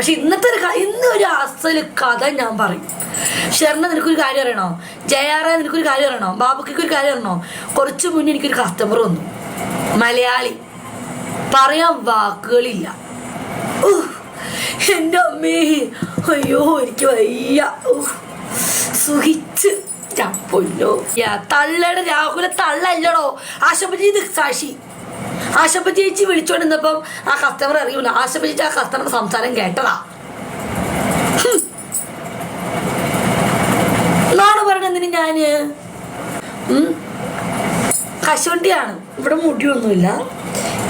പക്ഷെ ഇന്നത്തെ ഒരു ഇന്ന് ഒരു അസൽ കഥ ഞാൻ പറയും. ശരണ നിനക്കൊരു കാര്യം അറിയണോ? ജയാറ നിനക്കൊരു കാര്യം അറിയണോ? ബാബുക്കൊക്കെ ഒരു കാര്യം അറിയണോ? കുറച്ച് മുന്നേ എനിക്കൊരു കസ്റ്റമർ വന്നു. മലയാളി. പറയാൻ വാക്കുകളില്ല. എന്റെ അമ്മേ. അയ്യോ എനിക്ക് വയ്യ. സുഖിച്ച്. യാ, തള്ളയുടെ രാഹുല തള്ളല്ലടോ. ആശപ്പജി സാക്ഷി. ആശപ്പ ചേച്ചി വിളിച്ചോണ്ടിരുന്നപ്പം ആ കസ്റ്റമർ അറിയൂല. ആശപ്പ ചേച്ചി ആ കസ്റ്റമർ സംസാരം കേട്ടതാ. എന്നാണ് പറയണെന്തിന് ഞാൻ? കശുവണ്ടിയാണ്. ഇവിടെ മുടിയൊന്നുമില്ല.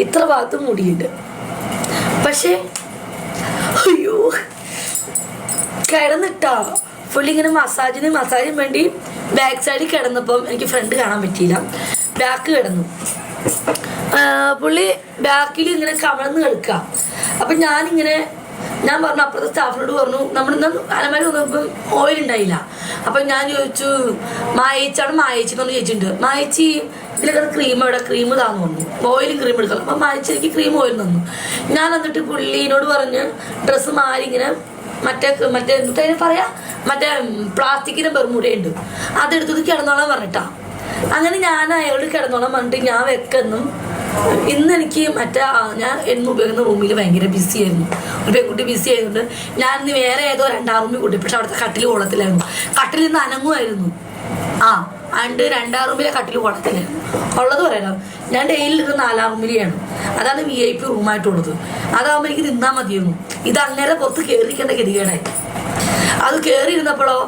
ഇത്ര ഭാഗത്ത് മുടിയുണ്ട്. പക്ഷേ അയ്യോ കിടന്നിട്ടാ. പുള്ളി ഇങ്ങനെ മസാജിന് മസാജിന് വേണ്ടി ബാക്ക് സൈഡിൽ കിടന്നപ്പം എനിക്ക് ഫ്രണ്ട് കാണാൻ പറ്റിയില്ല. ബാക്ക് കിടന്നു. പുള്ളി ബാക്കിൽ ഇങ്ങനെ കമഴ്ന്ന് കിടക്കുക അപ്പം ഞാനിങ്ങനെ ഞാൻ പറഞ്ഞു അപ്പുറത്തെ സ്റ്റാഫിനോട് പറഞ്ഞു നമ്മളിന്ന് അലമാരി വന്നപ്പം ഓയിൽ ഉണ്ടായില്ല. അപ്പം ഞാൻ ചോദിച്ചു മായച്ചാണ് മായച്ചി എന്ന് ചോദിച്ചിട്ടുണ്ട്. മായച്ചി ഇതിലൊക്കെ ക്രീം എവിടെ? ക്രീം താന്ന് പറഞ്ഞു. ഓയിലും ക്രീം എടുക്കണം അപ്പം മായച്ചി ക്രീം ഓയിൽ തന്നു. ഞാൻ എന്നിട്ട് പുള്ളീനോട് പറഞ്ഞ് ഡ്രസ്സ് മാറി ഇങ്ങനെ മറ്റേ മറ്റേ അതിന് പറയാ? മറ്റേ പ്ലാസ്റ്റിക്കിന്റെ ബെർമുടയുണ്ട് അതെടുത്തത് കിടന്നോളാൻ പറഞ്ഞിട്ടാ. അങ്ങനെ ഞാൻ അയാളോട് കിടന്നോളാൻ പറഞ്ഞിട്ട് ഞാൻ വെക്കുന്നു ഇന്ന് എനിക്ക് മറ്റേ ഞാൻ എന്ന് ഉപയോഗിക്കുന്ന റൂമിൽ ഭയങ്കര ബിസി ആയിരുന്നു. ഒരു പെൺകുട്ടി ബിസി ആയതുകൊണ്ട് ഞാൻ ഇന്ന് വേറെ ഏതോ രണ്ടാം റൂമിൽ കൂട്ടി. പക്ഷെ അവിടുത്തെ കട്ടിൽ കുളത്തിലായിരുന്നു കട്ടിൽ നിന്ന് അനങ്ങുമായിരുന്നു. ആ അണ്ട് രണ്ടാം റൂമിലെ കട്ടിൽ കുളത്തിലായിരുന്നു ഉള്ളത് പറയാലോ ഞാൻ ഡെയിലി ഇരുന്ന് നാലാം റൂമിലെയാണ് അതാണ് വി ഐ പി റൂമായിട്ടുള്ളത് അതാകുമ്പോൾ എനിക്ക് നിന്നാൽ മതിയായിരുന്നു. ഇത് അങ്ങനെ പുറത്ത് കയറിക്കേണ്ട ഗതികേടായി. അത് കയറി ഇരുന്നപ്പോഴോ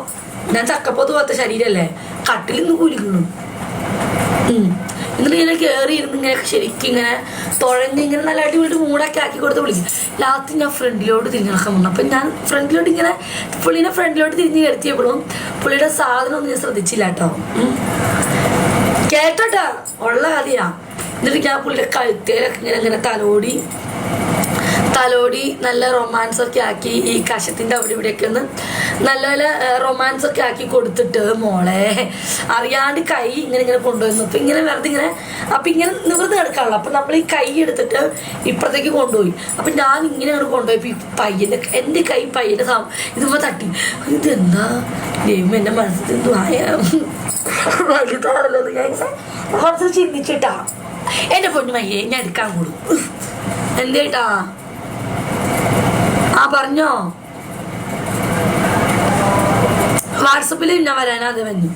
ഞാൻ ചക്കപ്പുറത്ത് പോലത്തെ ശരീരമല്ലേ കട്ടിൽ നിന്ന് കുലുക്കുന്നു. എന്നിട്ട് ഇങ്ങനെ കയറി ഇരുന്ന് ഇങ്ങനെ ശരിക്കും ഇങ്ങനെ തുഴഞ്ഞ് ഇങ്ങനെ നല്ല അടിപൊളി മൂടൊക്കെ ആക്കി കൊടുത്ത് വിളിക്കും. ലാസ്റ്റ് ഞാൻ ഫ്രണ്ടിലോട്ട് തിരിഞ്ഞ് നടക്കാൻ വന്നു അപ്പം ഞാൻ ഫ്രണ്ടിലോട്ട് ഇങ്ങനെ പുള്ളിനെ ഫ്രണ്ടിലോട്ട് തിരിഞ്ഞ് കിടത്തിയപ്പോഴും പുള്ളിയുടെ സാധനം ഒന്നും ഞാൻ ശ്രദ്ധിച്ചില്ല കേട്ടോ. കേട്ടോട്ടാ ഉള്ള കഥയാ. എന്നിട്ട് ഞാൻ പുള്ളിയുടെ കഴുത്തേലൊക്കെ ഇങ്ങനെ ഇങ്ങനെ തലോടി തലോടി നല്ല റൊമാൻസ് ഒക്കെ ആക്കി ഈ കശത്തിന്റെ അവിടെ ഇവിടെയൊക്കെ ഒന്ന് നല്ല നല്ല റൊമാൻസ് ഒക്കെ ആക്കി കൊടുത്തിട്ട് മോളെ. അറിയാണ്ട് കൈ ഇങ്ങനെ ഇങ്ങനെ കൊണ്ടുവന്നു. അപ്പൊ ഇങ്ങനെ വെറുതെ ഇങ്ങനെ അപ്പൊ ഇങ്ങനെ നിവൃത്തി എടുക്കാനുള്ളു അപ്പൊ നമ്മൾ ഈ കൈ എടുത്തിട്ട് ഇപ്പുറത്തേക്ക് കൊണ്ടുപോയി. അപ്പൊ ഞാൻ ഇങ്ങനെ അങ്ങോട്ട് കൊണ്ടുപോയി ഈ പയ്യന്റെ എന്റെ കൈ പയ്യന്റെ സാ ഇതുമ്പോ തട്ടി. ഇതെന്താ? ദൈവം എന്റെ മനസ്സിൽ എന്തോ ചിന്തിച്ചിട്ടാ. എന്റെ പൊന്നുമയ്യെ ഞാൻ എടുക്കാൻ കൂടും. എന്തേട്ടാ ആ പറഞ്ഞോ. വാട്സപ്പിൽ ഞാൻ വരാനാ അത് വന്നു.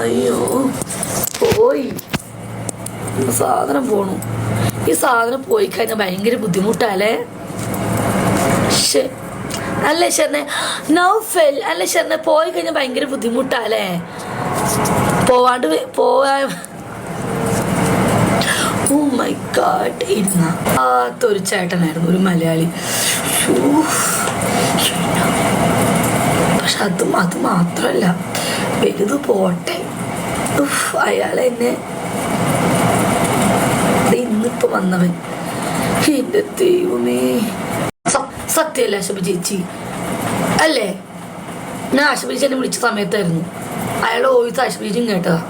അയ്യോ. പോയി. സാധനം പോണു. ഈ സാധനം പോയി കഴിഞ്ഞാൽ ഭയങ്കര ബുദ്ധിമുട്ടാലേ അല്ലേ ഷെറിനെ നൗഫൽ അല്ലേ ഷെറിനെ പോയി കഴിഞ്ഞാൽ ഭയങ്കര ബുദ്ധിമുട്ടാലേ പോവാണ്ട് പോവാ. ഓ മൈ ഗാഡ് ഇരുന്ന ഒരു ചേട്ടനായിരുന്നു ഒരു മലയാളി. പക്ഷെ അതും അത് മാത്രമല്ല വലുത് പോട്ടെ. അയാൾ എന്നെ ഇന്നിപ്പോ വന്നവൻ. എന്റെ ദൈവമേ. സത്യമല്ലേ ആശുപ ചേച്ചി? അല്ലേ? ഞാൻ ആശുപ ചേച്ചി എന്നെ വിളിച്ച സമയത്തായിരുന്നു. അയാൾ ഓയിസ് ആശുപ ചേച്ചിയും കേട്ടതാ.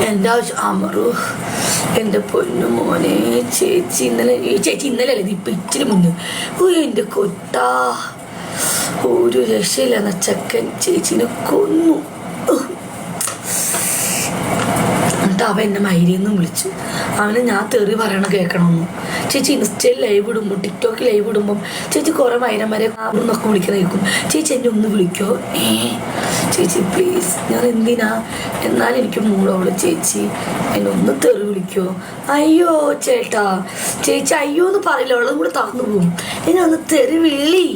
ആവശ്യം? അമറു എന്റെ പൊന്നു മോനെ ചേച്ചി ഇന്നലെ ഈ ചേച്ചി ഇന്നലെ അല്ലേ? ഇപ്പം ഇച്ചിരി മുന്നേ. ഓ എന്റെ കൊട്ടാ ഒരു രക്ഷയില്ലെന്ന ചക്കൻ ചേച്ചിനെ കൊന്നു. എന്നിട്ട് അവൻ എന്നെ മൈരിയെന്നും വിളിച്ചു. അവന് ഞാൻ തെറി പറയണ കേൾക്കണമെന്നു ചേച്ചി ഇൻസ്റ്റയിൽ ലൈവ് ഇടുമ്പോൾ ടിക്ടോക്കിൽ ലൈവ് ഇടുമ്പോൾ ചേച്ചി കുറേ മൈരന്മാരെ എന്നൊക്കെ വിളിക്കുന്ന കേൾക്കും. ചേച്ചി എന്നെ ഒന്ന് വിളിക്കോ? ഏ ചേച്ചി പ്ലീസ് ഞാൻ എന്തിനാ? എന്നാലും എനിക്ക് മൂടോളൂ ചേച്ചി. എന്നെ ഒന്ന് തെറി വിളിക്കോ. അയ്യോ ചേട്ടാ ചേച്ചി അയ്യോ എന്ന് പറയില്ല. അവളും കൂടെ തന്നു പോകും എന്നെ ഒന്ന് തെറി വിളി.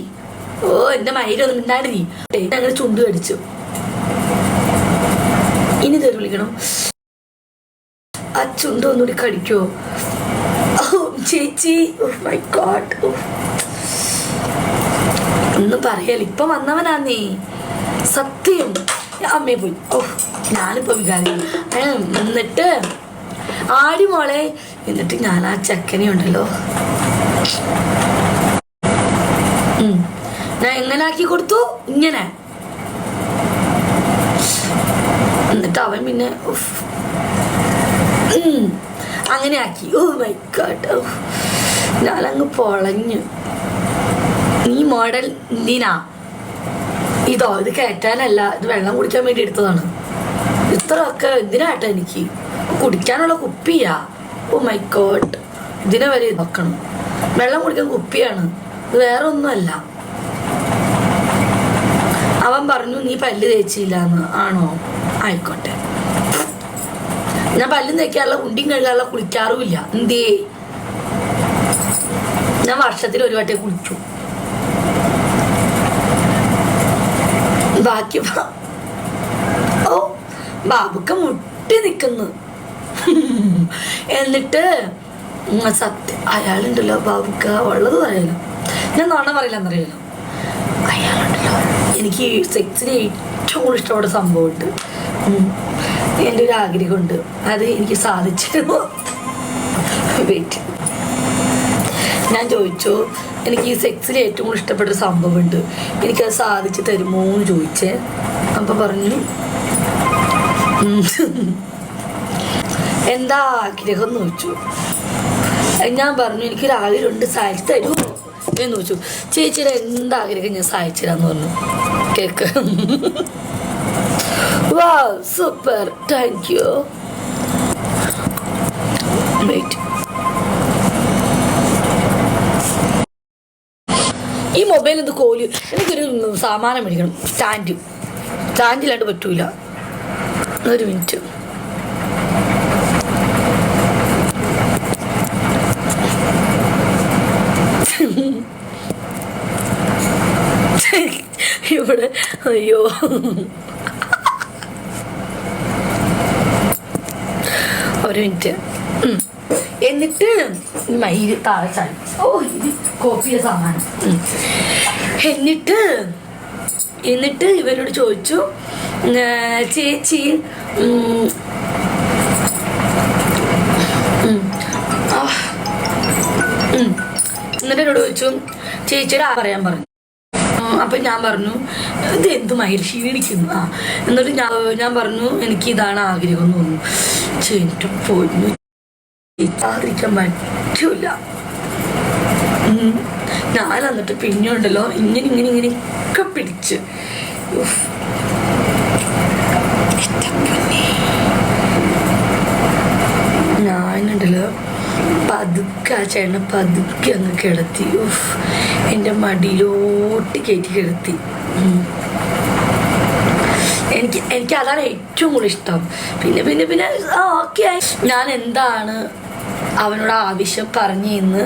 ഓ എന്റെ മൈര ഒന്ന് മിണ്ടാണ്ട് നീ. അങ്ങനെ ചുണ്ട് കടിച്ചു. ഇനി തെറി വിളിക്കണം. ആ ചുണ്ട് ഒന്നുകൂടി കടിക്കോ. ചേച്ചി മൈ ഗോഡ്. ഒന്നും പറയല്ല. ഇപ്പൊ വന്നവനാന്നേ. സത്യം. അമ്മേ പോയി. ഓ ഞാനിപ്പോ വികാരി. എന്നിട്ട്? ആടി മോളെ. എന്നിട്ട് ഞാൻ ആ ചക്കനെ ഉണ്ടല്ലോ. ഞാൻ എങ്ങനെ ആക്കി കൊടുത്തു? ഇങ്ങനെ. എന്നിട്ട് അവൻ പിന്നെ അങ്ങനെ ആക്കി. Oh my god. ഞാനങ്ങ് പൊളഞ്ഞു. നീ മോഡൽ എന്തിനാ ഇതോ ഇത് കയറ്റാനല്ല ഇത് വെള്ളം കുടിക്കാൻ വേണ്ടി എടുത്തതാണ്. ഇത്രയൊക്കെ എന്തിനാട്ടെ എനിക്ക്? കുടിക്കാനുള്ള കുപ്പിയാ. ഓ മൈ ഗോഡ് ഇതിനെ വരെ നോക്കണം. വെള്ളം കുടിക്കാൻ കുപ്പിയാണ്. ഇത് വേറെ ഒന്നുമല്ല അവൻ പറഞ്ഞു നീ പല്ല് തേച്ചില്ല എന്ന് ആണോ? ആയിക്കോട്ടെ. ഞാൻ പല്ലും തേക്കാറില്ല ഉണ്ടിയും കഴുകാറില്ല കുളിക്കാറുമില്ല. എന്തേ? ഞാൻ വർഷത്തിൽ ഒരു വട്ടേ കുളിച്ചു. ബാക്കി ഓ ബാബുക്ക് മുട്ടി നിൽക്കുന്നു എന്നിട്ട് സത്യം അയാളുണ്ടല്ലോ ബാബുക്ക. ഉള്ളത് പറയല്ലോ. ഞാൻ നോണ പറയില്ല എന്നറിയല്ലോ അയാളുണ്ടല്ലോ. എനിക്ക് സെക്സിന് ഏറ്റവും കൂടുതൽ ഇഷ്ടപ്പെട്ട സംഭവമുണ്ട്. എന്റെ ഒരു ആഗ്രഹമുണ്ട്. അത് എനിക്ക് സാധിച്ചിരുന്നു. വെയിറ്റ്. ഞാൻ ചോദിച്ചു എനിക്ക് ഈ സെക്സിൽ ഏറ്റവും കൂടുതൽ ഇഷ്ടപ്പെട്ട സംഭവമുണ്ട് എനിക്കത് സാധിച്ചു തരുമോ എന്ന് ചോദിച്ചേ. അപ്പൊ പറഞ്ഞു. എന്താ ആഗ്രഹം എന്ന് ചോദിച്ചു. ഞാൻ പറഞ്ഞു എനിക്ക് എനിക്കൊരു രണ്ട് സാധിച്ചു തരുമോ? എന്ന് ചോദിച്ചു. ചേച്ചിയുടെ എന്താഗ്രഹം ഞാൻ സാധിച്ചു തരാന്ന് പറഞ്ഞു. കേക്ക്. വാ super thank you wait mobile എന്ത് കോൽ. എനിക്കൊരു സാമാനം മേടിക്കണം. സ്റ്റാൻഡ്. സ്റ്റാൻഡിലാണ്ട് പറ്റൂല. ഒരു മിനിറ്റ്. ഇവിടെ അയ്യോ. ഒരു മിനിറ്റ്. എന്നിട്ട് മയിൽ താഴെ ചാടി ഓ ഇത് ഉം. എന്നിട്ട് എന്നിട്ട് ഇവരോട് ചോദിച്ചു ചേച്ചി. എന്നിട്ട് എന്നോട് ചോദിച്ചു ചേച്ചിയുടെ ആ പറയാൻ പറഞ്ഞു അപ്പൊ ഞാൻ പറഞ്ഞു ഇത് എന്ത് മയിൽ ക്ഷീണിക്കുന്നു ആ എന്നിട്ട് ഞാൻ ഞാൻ പറഞ്ഞു എനിക്ക് ഇതാണ് ആഗ്രഹം എന്ന് തോന്നുന്നു ചേട്ടൻ പൊന്നു ഇരിക്കാൻ പറ്റൂല. ഞാൻ എന്നിട്ട് പിന്നെ ഉണ്ടല്ലോ ഇങ്ങനെ ഇങ്ങനെ ഇങ്ങനെ ഒക്കെ പിടിച്ച്. എന്റെ. ഞാനുണ്ടല്ലോ പതുക്കെ ആ ചേട്ടനെ പതുക്കെ അങ്ങ് കിടത്തി ഉഫ് എന്റെ മടിയിലോട്ട് കയറ്റി കിടത്തി. എനിക്ക് എനിക്ക് അതാണ് ഏറ്റവും കൂടുതൽ ഇഷ്ടം പിന്നെ പിന്നെ പിന്നെ ഓക്കെ ഞാൻ എന്താണ് അവനോട് ആവശ്യം പറഞ്ഞു എന്ന്